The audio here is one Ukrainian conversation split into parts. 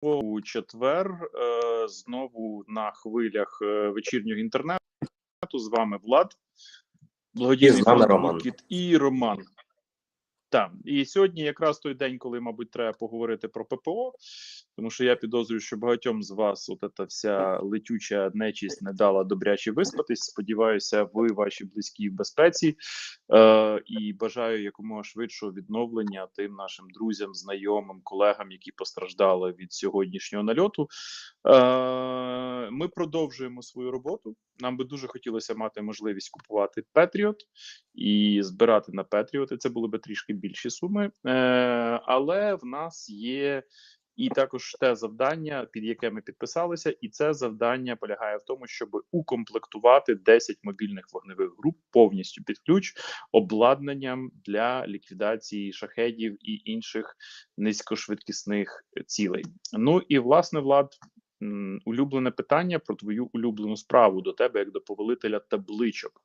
у четвер е, знову на хвилях е, вечірнього інтернету. З вами Влад, благодійний Роман. І Роман. Так, і сьогодні якраз той день, коли, мабуть, треба поговорити про ППО, тому що я підозрюю, що багатьом з вас от ця вся летюча нечість не дала добряче виспатись. Сподіваюся, ви ваші близькі в безпеці е, і бажаю якомога швидшого відновлення тим нашим друзям, знайомим, колегам, які постраждали від сьогоднішнього нальоту. Е, ми продовжуємо свою роботу. Нам би дуже хотілося мати можливість купувати Петріот і збирати на Петріот. Це були би трішки більші суми. Е, але в нас є і також те завдання, під яке ми підписалися, і це завдання полягає в тому, щоб укомплектувати 10 мобільних вогневих груп повністю під ключ обладнанням для ліквідації шахедів і інших низькошвидкісних цілей. Ну і власне влад. Улюблене питання про твою улюблену справу до тебе, як до повелителя табличок.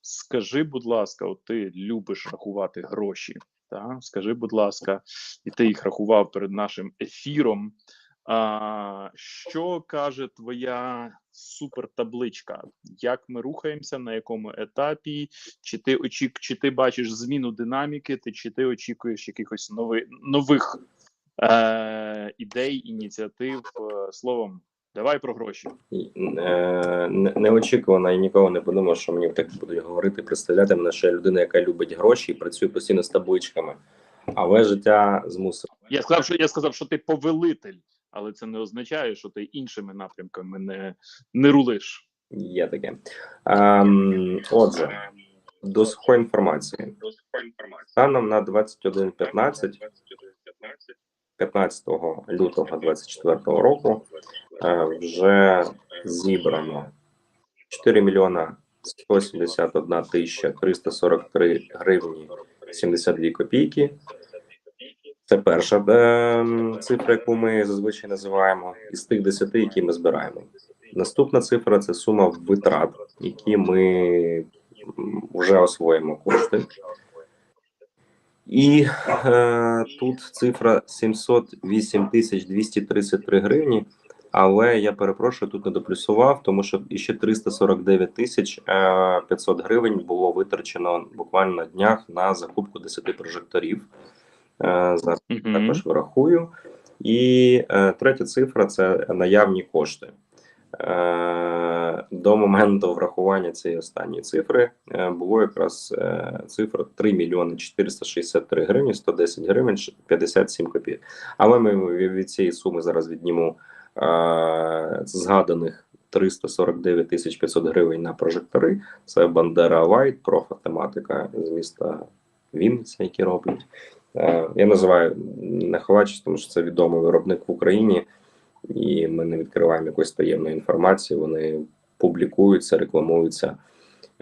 Скажи, будь ласка, от ти любиш рахувати гроші. Та? Скажи, будь ласка, і ти їх рахував перед нашим ефіром. А, що каже твоя супертабличка? Як ми рухаємося, на якому етапі? Чи ти очік, чи ти бачиш зміну динаміки, ти, чи ти очікуєш якихось нови, нових е, ідей, ініціатив? Е, Словом, давай про гроші. Е, не- Неочікувано і ніколи не подумав, що мені так будуть говорити, представляти мене, що я людина, яка любить гроші і працює постійно з табличками. Але життя змусило. Я сказав, що я сказав, що ти повелитель, але це не означає, що ти іншими напрямками не, не рулиш. Є таке. Ем, отже, до сухої інформації. Станом на 21.15 15 лютого 24 року е, вже зібрано 4 мільйона 171 тисяча 343 гривні 72 копійки. Це перша е, цифра, яку ми зазвичай називаємо, із тих 10, які ми збираємо. Наступна цифра це сума витрат, які ми вже освоїмо кошти. І е, тут цифра 708 тисяч 233 гривні. Але я перепрошую, тут не доплюсував, тому що іще 349 тисяч е, 500 гривень було витрачено буквально на днях на закупку 10 прожекторів. Е, зараз Мгм. також вирахую. І е, третя цифра це наявні кошти. Е, до моменту врахування цієї останньої цифри е, було якраз е, цифра 3 мільйони 463 гривні 110 гривень 57 копійок. Але ми від цієї суми зараз відніму згаданих 349 тисяч 500 гривень на прожектори. Це Бандера Лайт, профотематика з міста Вінниця, які роблять. Я називаю не ховач, тому що це відомий виробник в Україні, і ми не відкриваємо якоїсь таємної інформації. Вони публікуються, рекламуються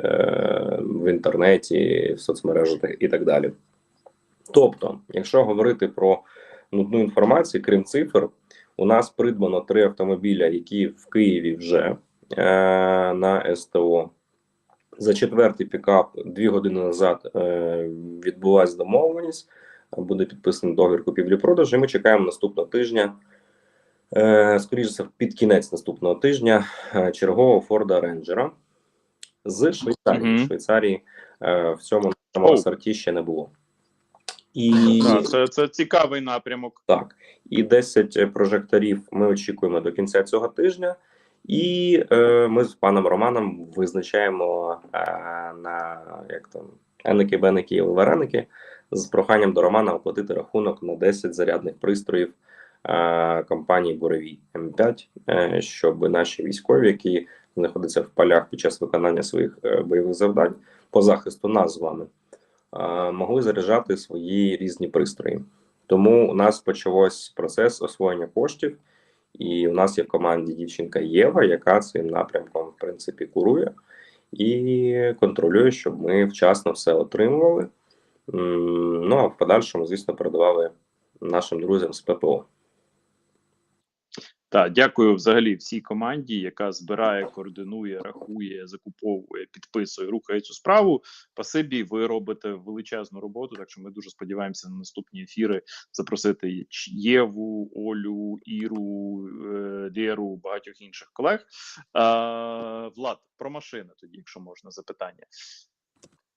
е, в інтернеті, в соцмережах і так далі. Тобто, якщо говорити про нудну інформацію, крім цифр, у нас придбано три автомобіля, які в Києві вже е, на СТО. За четвертий пікап дві години назад е, відбулася домовленість. Буде підписаний договір купівлі-продажу. і Ми чекаємо наступного тижня. Е, скоріше під кінець наступного тижня е, чергового Форда Рейнджера з Швейцарії. Мгм. Швейцарії е, в цьому Оу. асорті ще не було. І Так, це, це цікавий напрямок. так, і 10 прожекторів ми очікуємо до кінця цього тижня. І е, ми з паном Романом визначаємо е, на як там еники, беники і вареники з проханням до Романа оплатити рахунок на 10 зарядних пристроїв компанії Буревій М5, е, щоб наші військові, які знаходяться в полях під час виконання своїх е, бойових завдань по захисту нас з вами, е, могли заряджати свої різні пристрої. Тому у нас почався процес освоєння коштів, і у нас є в команді дівчинка Єва, яка цим напрямком в принципі курує і контролює, щоб ми вчасно все отримували. Ну а в подальшому, звісно, передавали нашим друзям з ППО. Так, дякую взагалі всій команді, яка збирає, координує, рахує, закуповує, підписує, рухає цю справу. Пасибі, ви робите величезну роботу. Так що ми дуже сподіваємося на наступні ефіри запросити Єву, Олю, Іру, е, Лєру, багатьох інших колег. Влад, про машини тоді, якщо можна, запитання.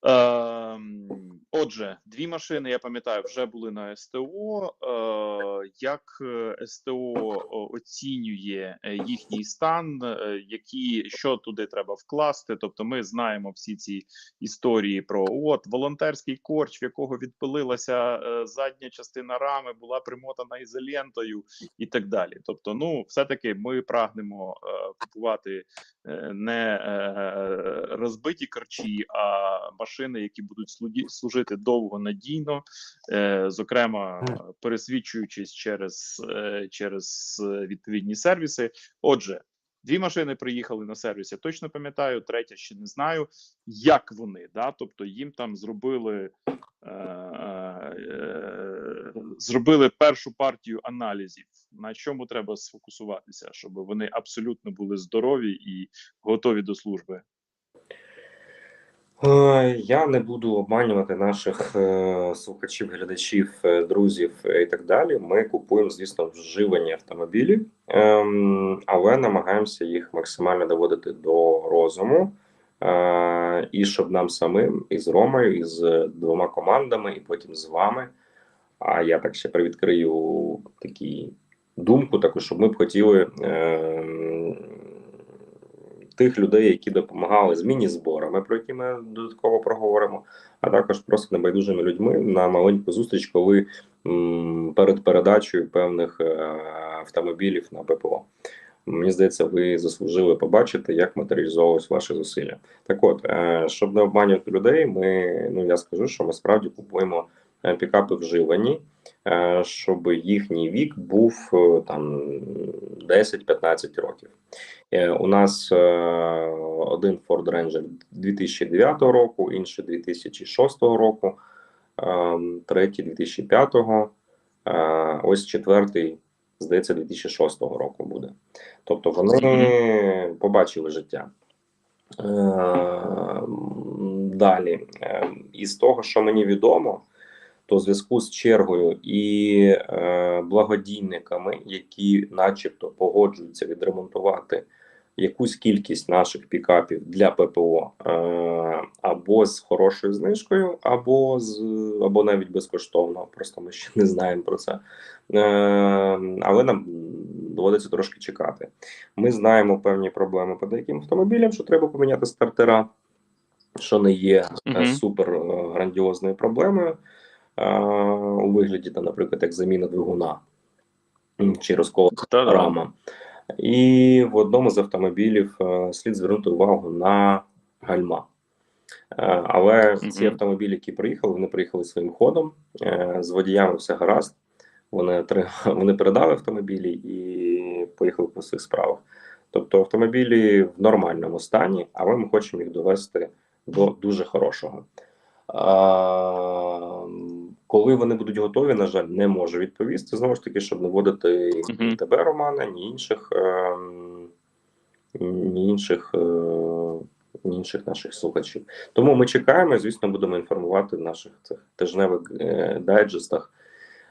Ем, отже, дві машини, я пам'ятаю, вже були на СТО. Е, як е, СТО оцінює е, їхній стан, які що туди треба вкласти? Тобто, ми знаємо всі ці історії про от волонтерський корч, в якого відпилилася задня частина рами, була примотана ізолентою і так далі. Тобто, ну, все-таки ми прагнемо купувати не розбиті корчі, а машини, які будуть служити довго надійно, е, зокрема пересвідчуючись через, е, через е, відповідні сервіси. Отже, дві машини приїхали на сервіс. Я точно пам'ятаю, третя ще не знаю, як вони. Да? Тобто їм там зробили. е, е, Зробили першу партію аналізів, на чому треба сфокусуватися, щоб вони абсолютно були здорові і готові до служби. Е, Я не буду обманювати наших е, слухачів, глядачів, е, друзів і так далі. Ми купуємо, звісно, вживані автомобілі, ем, але намагаємося їх максимально доводити до розуму. І щоб нам самим, і з Ромою, і з двома командами, і потім з вами. А я так ще привідкрию такі думку, також щоб ми б хотіли. Тих людей, які допомагали з міні-зборами, про які ми додатково проговоримо, а також просто небайдужими людьми на маленьку зустріч, коли перед передачею певних е, автомобілів на ППО. Мені здається, ви заслужили побачити, як матеріалізовувалось ваші зусилля. Так от, е, щоб не обманювати людей, ми ну я скажу, що ми справді купуємо пікапи вживані, е, щоб їхній вік був е, там 10-15 років. Е, У нас е, один Ford Ranger 2009 року, інший 2006 року, е, третій 2005, е, ось четвертий, здається, 2006 року буде. Тобто вони побачили життя. Е, Далі, е, із того, що мені відомо, то в зв'язку з чергою і е, благодійниками, які, начебто, погоджуються відремонтувати якусь кількість наших пікапів для ППО е, або з хорошою знижкою, або з або навіть безкоштовно. Просто ми ще не знаємо про це. Е, але нам доводиться трошки чекати. Ми знаємо певні проблеми по деяким автомобілям, що треба поміняти стартера, що не є Мгм. супер е, грандіозною проблемою. У вигляді, там, наприклад, як заміна двигуна чи розкол рама. І в одному з автомобілів е, слід звернути увагу на гальма. Е, Але ці автомобілі, які приїхали, вони приїхали своїм ходом. е, З водіями все гаразд. Вони, вони передали автомобілі і поїхали по своїх справах. Тобто автомобілі в нормальному стані, але ми хочемо їх довести до дуже хорошого. А, коли вони будуть готові, на жаль, не можу відповісти. Знову ж таки, щоб не вводити ні тебе, Романа, ні інших, ем, ні інших, е, ні інших наших слухачів. Тому ми чекаємо, і, звісно, будемо інформувати в наших цих тижневих е, дайджестах.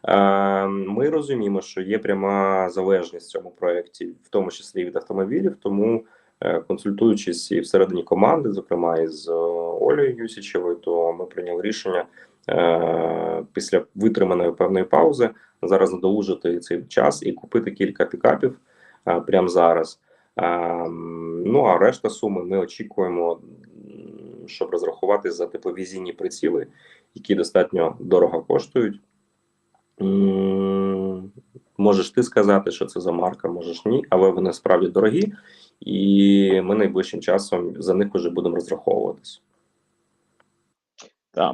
Е, Ми розуміємо, що є пряма залежність в цьому проєкті, в тому числі від автомобілів. Тому, е, консультуючись і всередині команди, зокрема із е, Олею Юсічевою, то ми прийняли рішення е, після витриманої певної паузи зараз надолужити цей час і купити кілька пікапів е, прямо зараз. Е, Ну а решта суми ми очікуємо, щоб розрахувати за тепловізійні приціли, які достатньо дорого коштують. Можеш ти сказати, що це за марка, можеш ні, але вони справді дорогі, і ми найближчим часом за них вже будемо розраховуватись.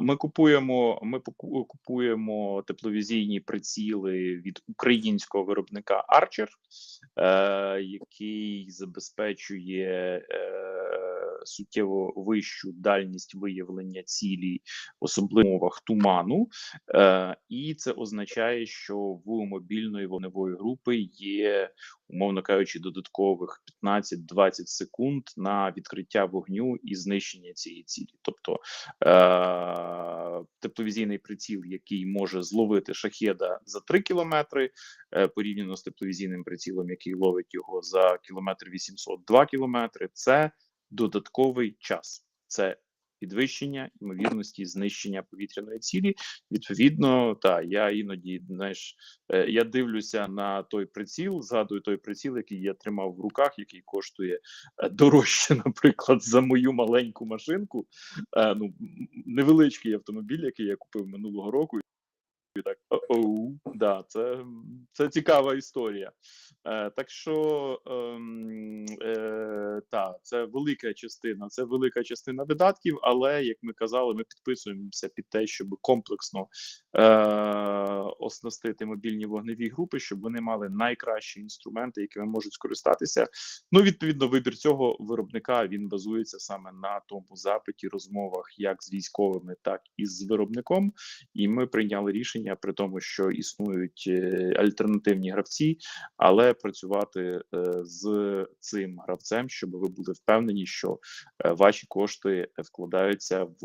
Ми купуємо. Ми купуємо тепловізійні приціли від українського виробника Archer, е, який забезпечує е, суттєво вищу дальність виявлення цілі, особливо в умовах туману, е, і це означає, що в мобільної вогневої групи є, умовно кажучи, додаткових 15-20 секунд на відкриття вогню і знищення цієї цілі. Тобто е, тепловізійний приціл, який може зловити шахеда за 3 кілометри, е, порівняно з тепловізійним прицілом, який ловить його за кілометр 800, 2 кілометри, це додатковий час. Це підвищення ймовірності знищення повітряної цілі. Відповідно, та я іноді знаєш, е, я дивлюся на той приціл, згадую той приціл, який я тримав в руках, який коштує е, дорожче, наприклад, за мою маленьку машинку. Е, Ну невеличкий автомобіль, який я купив минулого року. І так, оу, да, це, це цікава історія. Е, так що ем, е, та, це велика частина, це велика частина видатків, але як ми казали, ми підписуємося під те, щоб комплексно е, оснастити мобільні вогневі групи, щоб вони мали найкращі інструменти, якими можуть скористатися. Ну, відповідно, вибір цього виробника він базується саме на тому запиті, розмовах як з військовими, так і з виробником. І ми прийняли рішення при тому, що існують е, альтернативні гравці, але працювати е, з цим гравцем, щоб ви були впевнені, що е, ваші кошти вкладаються в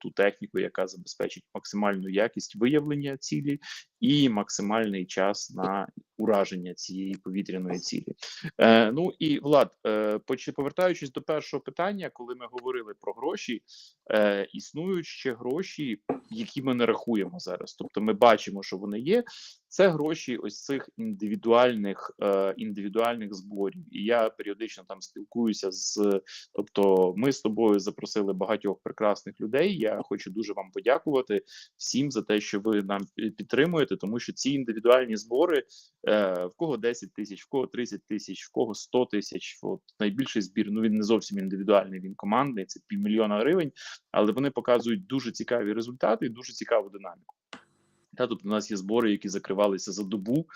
ту техніку, яка забезпечить максимальну якість виявлення цілі і максимальний час на ураження цієї повітряної цілі. Е, ну і Влад, е, повертаючись до першого питання, коли ми говорили про гроші, е, існують ще гроші, які ми не рахуємо зараз. Тобто, ми бачимо, що вони є. Це гроші ось цих індивідуальних е, індивідуальних зборів. І я періодично там спілкуюся з. Тобто, ми з тобою запросили багатьох прекрасних людей. Я хочу дуже вам подякувати всім за те, що ви нам підтримуєте, тому що ці індивідуальні збори е, в кого 10 тисяч, в кого 30 тисяч, в кого 100 тисяч. От найбільший збір. Ну він не зовсім індивідуальний, він командний. Це півмільйона гривень, але вони показують дуже цікаві результати і дуже цікаву динаміку. Та, тобто, у нас є збори, які закривалися за добу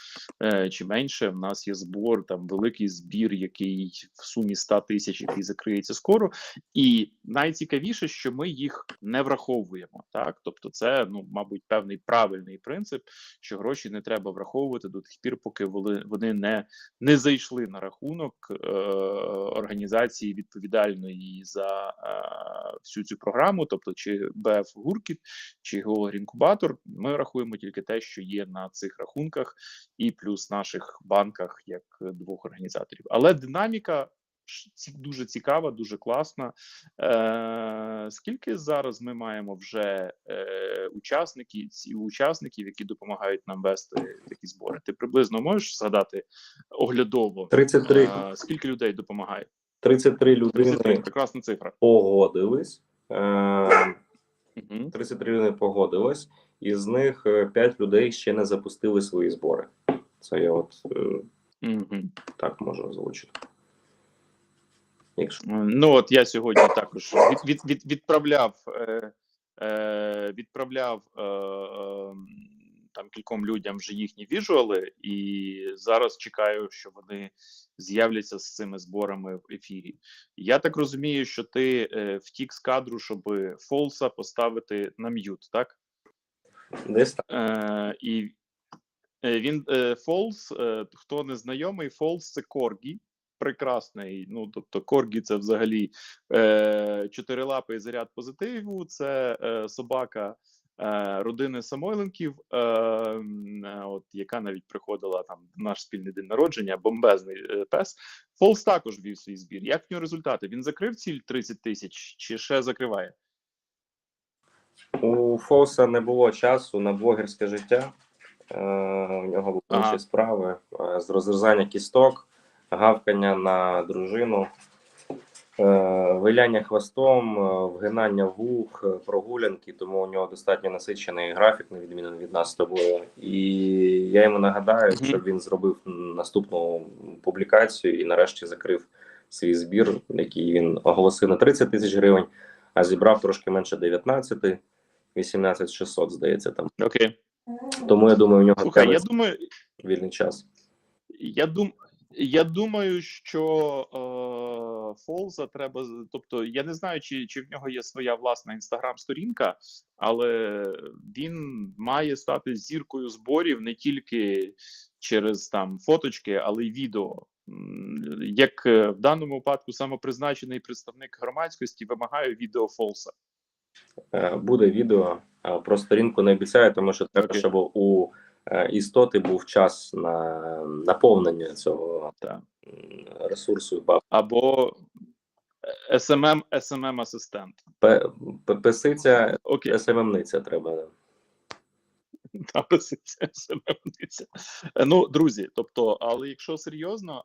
е, чи менше. У нас є збор, там великий збір, який в сумі 100 тисяч, який закриється скоро. І найцікавіше, що ми їх не враховуємо. Так, тобто, це ну, мабуть, певний правильний принцип, що гроші не треба враховувати до тих пір, поки вони, не, не зайшли на рахунок е, організації відповідальної за е, всю цю програму, тобто чи БФ Гуркіт, чи Інкубатор. Ми рахуємо тільки те, що є на цих рахунках, і плюс наших банках як е, двох організаторів. Але динаміка дуже цікава, дуже класна. Е, скільки зараз ми маємо вже е, учасників, учасників, які допомагають нам вести такі збори? Ти приблизно можеш згадати оглядово? 33, Е, скільки людей допомагає? 33 33, людини прекрасна цифра. погодились. Е, Угу. 33 людини погодилось, із них 5 людей ще не запустили свої збори. Це я от е, Угу. так можу озвучити. Якщо Ну от я сьогодні також від, від, від, відправляв е, е, відправляв е, е, там кільком людям вже їхні віжуали, і зараз чекаю, що вони з'являться з цими зборами в ефірі. Я так розумію, що ти е, втік з кадру, щоб Фолса поставити на м'ют, так? Десь так. Е, і е, він е, Фолс, е, хто не знайомий, Фолс це Коргі. Прекрасний. Ну, тобто, Коргі це взагалі е, чотирилапий заряд позитиву, це е, собака е, родини Самойленків, е, е, от, яка навіть приходила там на наш спільний день народження, бомбезний е, пес. Фолс також вів свій збір. Як в нього результати? Він закрив ціль 30 тисяч чи ще закриває? У Фоуса не було часу на блогерське життя. Е, у нього були Ага. інші справи е, з розрізання кісток, гавкання на дружину, е, виляння хвостом, вгинання вух, прогулянки, тому у нього достатньо насичений графік, на відміну від нас з тобою. І я йому нагадаю, щоб він зробив наступну публікацію і нарешті закрив свій збір, який він оголосив на 30 тисяч гривень, а зібрав трошки менше 19, 18 600, здається, там. Окей. Тому я думаю, у нього Слухай, я думаю, вільний час. Я дум, я думаю, що Фолза треба. Тобто, я не знаю, чи, чи в нього є своя власна інстаграм-сторінка, але він має стати зіркою зборів не тільки через там фоточки, але й відео. Як е, в даному випадку самопризначений представник громадськості вимагає відео Фолса. Е, Буде відео, е, про сторінку не обіцяю, тому що треба, щоб у е, істоти був час на наповнення цього Так. ресурсу. Або SMM, SMM асистент. пе- пе- Песиця, Окей. СММниця треба. Написиться СММниця. Ну, друзі, тобто, але якщо серйозно,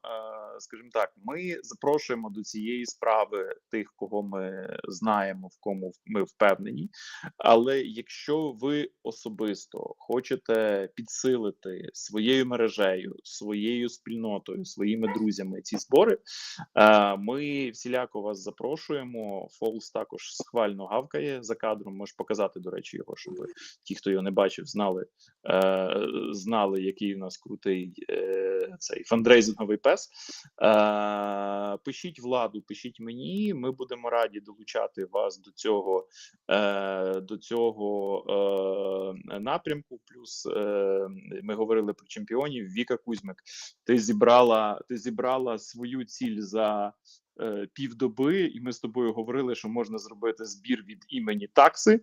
скажімо так, ми запрошуємо до цієї справи тих, кого ми знаємо, в кому ми впевнені. Але якщо ви особисто хочете підсилити своєю мережею, своєю спільнотою, своїми друзями ці збори, е, ми всіляко вас запрошуємо. Фолс також схвально гавкає за кадром. Можеш показати, до речі, його, щоб ті, хто його не бачив, знали, е, знали, який у нас крутий е, цей фандрейзинговий пес. Е, пишіть владу, пишіть мені. Ми будемо раді долучати вас до цього, е, до цього е, напрямку. Плюс ми говорили про чемпіонів. Віка Кузьмик, ти зібрала, ти зібрала свою ціль за півдоби, і ми з тобою говорили, що можна зробити збір від імені такси. Е,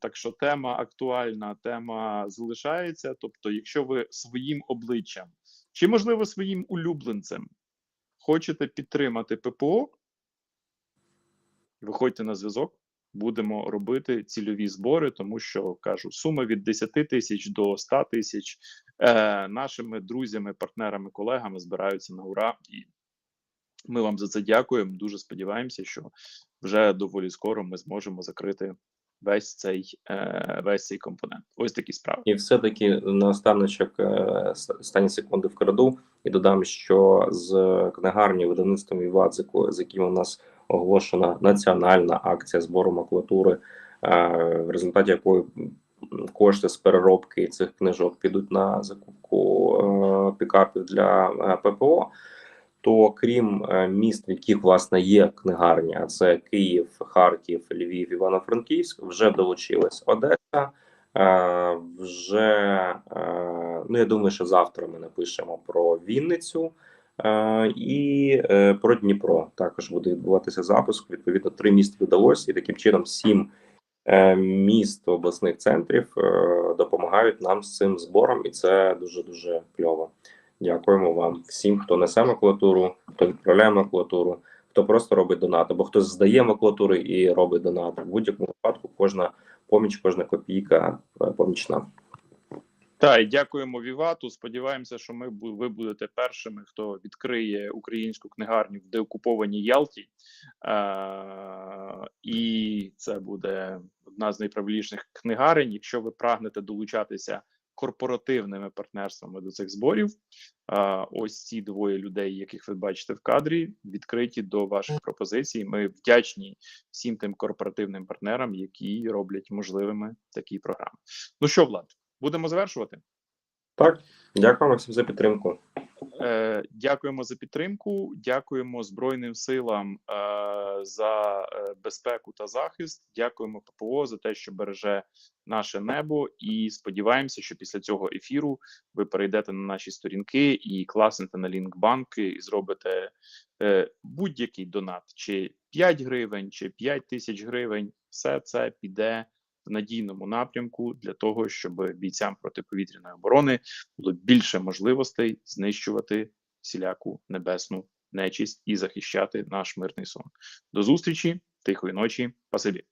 так що тема актуальна, тема залишається. Тобто, якщо ви своїм обличчям чи, можливо, своїм улюбленцем хочете підтримати ППО, виходьте на зв'язок. Будемо робити цільові збори, тому що кажу, суми від 10 тисяч до 100 тисяч е, нашими друзями, партнерами, колегами збираються на ура, і ми вам за це дякуємо. Дуже сподіваємося, що вже доволі скоро ми зможемо закрити весь цей е, весь цей компонент. Ось такі справи. І все-таки на останочок е, с- останні секунди вкраду і додам, що з книгарні видавництвом Івадзику, з яким у нас оголошена національна акція збору макулатури, е, в результаті якої кошти з переробки цих книжок підуть на закупку пікапів для ППО. То крім е, міст, в яких власне є книгарні, а це Київ, Харків, Львів, Івано-Франківськ, вже долучилась Одеса. Е, вже е, ну я думаю, що завтра ми напишемо про Вінницю і про Дніпро. Також буде відбуватися запуск. Відповідно, три міста вдалося, і таким чином сім міст обласних центрів допомагають нам з цим збором, і це дуже дуже кльово. Дякуємо вам всім, хто несе макулатуру, хто відправляє макулатуру, хто просто робить донат, або хто здає макулатури і робить донат. В будь-якому випадку кожна поміч, кожна копійка е, помічна. Так, і дякуємо Вівату. Сподіваємося, що ми ви будете першими, хто відкриє українську книгарню в деокупованій Ялті. Е- і це буде одна з найправильніших книгарень. Якщо ви прагнете долучатися корпоративними партнерствами до цих зборів, А ось ці двоє людей, яких ви бачите в кадрі, відкриті до ваших пропозицій. Ми вдячні всім тим корпоративним партнерам, які роблять можливими такі програми. Ну що, Влад, будемо завершувати. Так, дякуємо Максим за підтримку. Е, дякуємо за підтримку. Дякуємо Збройним силам е, за е, безпеку та захист. Дякуємо ППО за те, що береже наше небо. І сподіваємося, що після цього ефіру ви перейдете на наші сторінки і класнете на лінк банки і зробите будь-який донат, чи 5 гривень, чи 5 тисяч гривень. Все це піде надійному напрямку для того, щоб бійцям протиповітряної оборони було більше можливостей знищувати всіляку небесну нечисть і захищати наш мирний сон. До зустрічі, тихої ночі, пасибі.